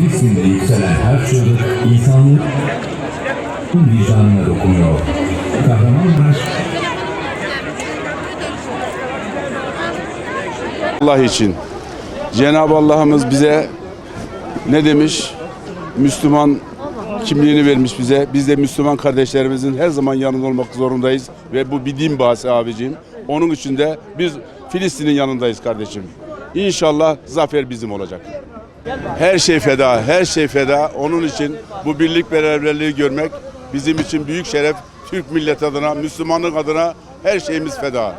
Filistin'de yükselen her çığlık insanlık vicdanına dokunuyor. Kahramanmaraş Allah için. Cenab-ı Allah'ımız bize ne demiş? Müslüman kimliğini vermiş bize. Biz de Müslüman kardeşlerimizin her zaman yanında olmak zorundayız. Ve bu bir din bahsi abicim. Onun için de biz Filistin'in yanındayız kardeşim. İnşallah zafer bizim olacak. Her şey feda, her şey feda. Onun için bu birlik beraberliği görmek bizim için büyük şeref. Türk milleti adına, Müslümanlık adına her şeyimiz feda.